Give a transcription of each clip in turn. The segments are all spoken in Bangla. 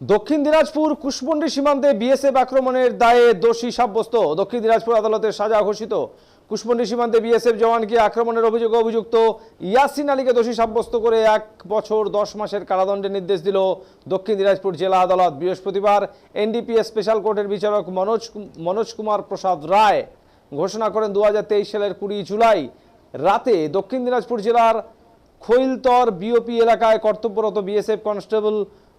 দক্ষিণ দিনাজপুর কুশমন্ডি সীমান্তে বিএসএফ আক্রমণের দায়ে দোষী সাব্যস্ত। দক্ষিণ দিনাজপুর আদালতের সাজা ঘোষিত। কুশমন্ডি সীমান্তে বিএসএফ জওয়ানকে আক্রমণের অভিযোগে অভিযুক্ত ইয়াসিন আলীকে দোষী সাব্যস্ত করে এক বছর দশ মাসের কারাদণ্ডের নির্দেশ দিল দক্ষিণ দিনাজপুর জেলা আদালত। বৃহস্পতিবার এনডিপিএস স্পেশাল কোর্টের বিচারক মনোজ মনোজ কুমার প্রসাদ রায় ঘোষণা করেন দুহাজার তেইশ সালের কুড়ি জুলাই রাতে দক্ষিণ দিনাজপুর জেলার খৈলতর বিওপি এলাকায় কর্তব্যরত বিএসএফ কনস্টেবল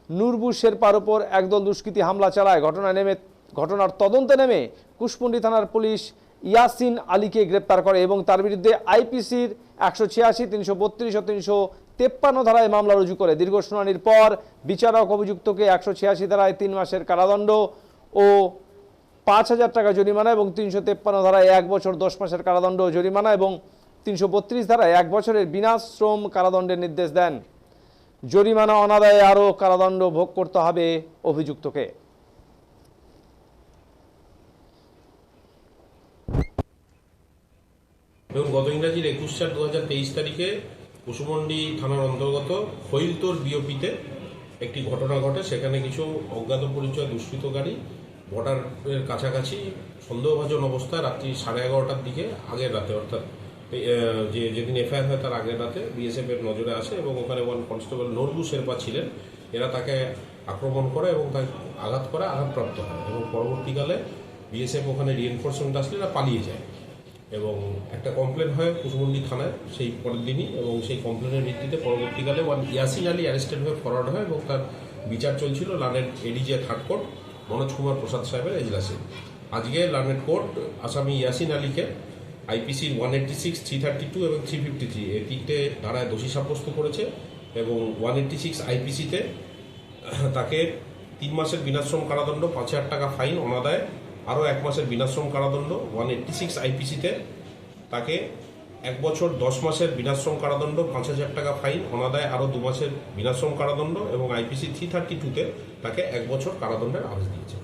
নুরবু শেরপার ওপর একদল দুষ্কৃতী হামলা চালায়। ঘটনায় নেমে ঘটনার তদন্তে নেমে কুশপুন্ডি থানার পুলিশ ইয়াসিন আলীকে গ্রেপ্তার করে এবং তার বিরুদ্ধে আইপিসির একশো ছিয়াশি, তিনশো বত্রিশ ও তিনশো তেপ্পান্ন ধারায় মামলা রুজু করে। দীর্ঘ শুনানির পর বিচারক অভিযুক্তকে একশো ছিয়াশি ধারায় তিন মাসের কারাদণ্ড ও পাঁচ হাজার টাকা জরিমানা এবং তিনশো তেপ্পান্ন ধারায় এক বছর দশ মাসের কারাদণ্ড জরিমানা এবং তিনশো বত্রিশ ধারায় এক বছরের বিনাশ্রম কারাদণ্ডের নির্দেশ দেন। জরিমানা অনাদায়ে আরও কারাদণ্ড ভোগ করতে হবে অভিযুক্তকে। এবং গত ইংরাজির একুশ চার দু তারিখে কুসুমন্ডি থানার অন্তর্গত খৈলতোর বিওপিতে একটি ঘটনা ঘটে। সেখানে কিছু অজ্ঞাত পরিচয় দুষ্কৃতকারী ভোটারের কাছাকাছি সন্দেহভাজন অবস্থায় রাত্রি সাড়ে এগারোটার দিকে, আগের রাতে, অর্থাৎ যে যেদিন এফআইআর হয় তার আগের রাতে বিএসএফ এর নজরে আসে এবং ওখানে ওয়ান কনস্টেবল নরবু শেরপা ছিলেন। এরা তাকে আক্রমণ করে এবং তাকে আঘাত করে, আঘাতপ্রাপ্ত হয় এবং পরবর্তীকালে বিএসএফ ওখানে রিএনফোর্সমেন্ট আসলে এরা পালিয়ে যায়। এবং একটা কমপ্লেন হয় কুশমন্ডি থানায় সেই পরের দিনই এবং সেই কমপ্লেনের ভিত্তিতে পরবর্তীকালে ওয়ান ইয়াসিন আলী অ্যারেস্টেড হয়ে ফরওয়ার্ড হয় এবং তার বিচার চলছিল লানের ADJ third court Manoj Kumar Prasad সাহেবের এজলাসে। আজকে লানের কোর্ট আসামি ইয়াসিন আলীকে IPC one eighty six three thirty two এবং থ্রি ফিফটি থ্রি এই তিনটে ধারায় দোষী সাব্যস্ত করেছে এবং ওয়ান এইট্টি সিক্স আইপিসিতে তাকে তিন মাসের বিনাশ্রম কারাদণ্ড, পাঁচ হাজার টাকা ফাইন অনাদায়, আরও এক মাসের বিনাশ্রম কারাদণ্ড। ওয়ান এইট্টি সিক্স আইপিসিতে তাকে এক বছর দশ মাসের বিনাশ্রম কারাদণ্ড, পাঁচ হাজার টাকা ফাইন অনাদায়, আরও দু মাসের বিনাশ্রম কারাদণ্ড এবং আইপিসি থ্রি থার্টি টুতে তাকে এক বছর কারাদণ্ডের আদেশ দিয়েছে।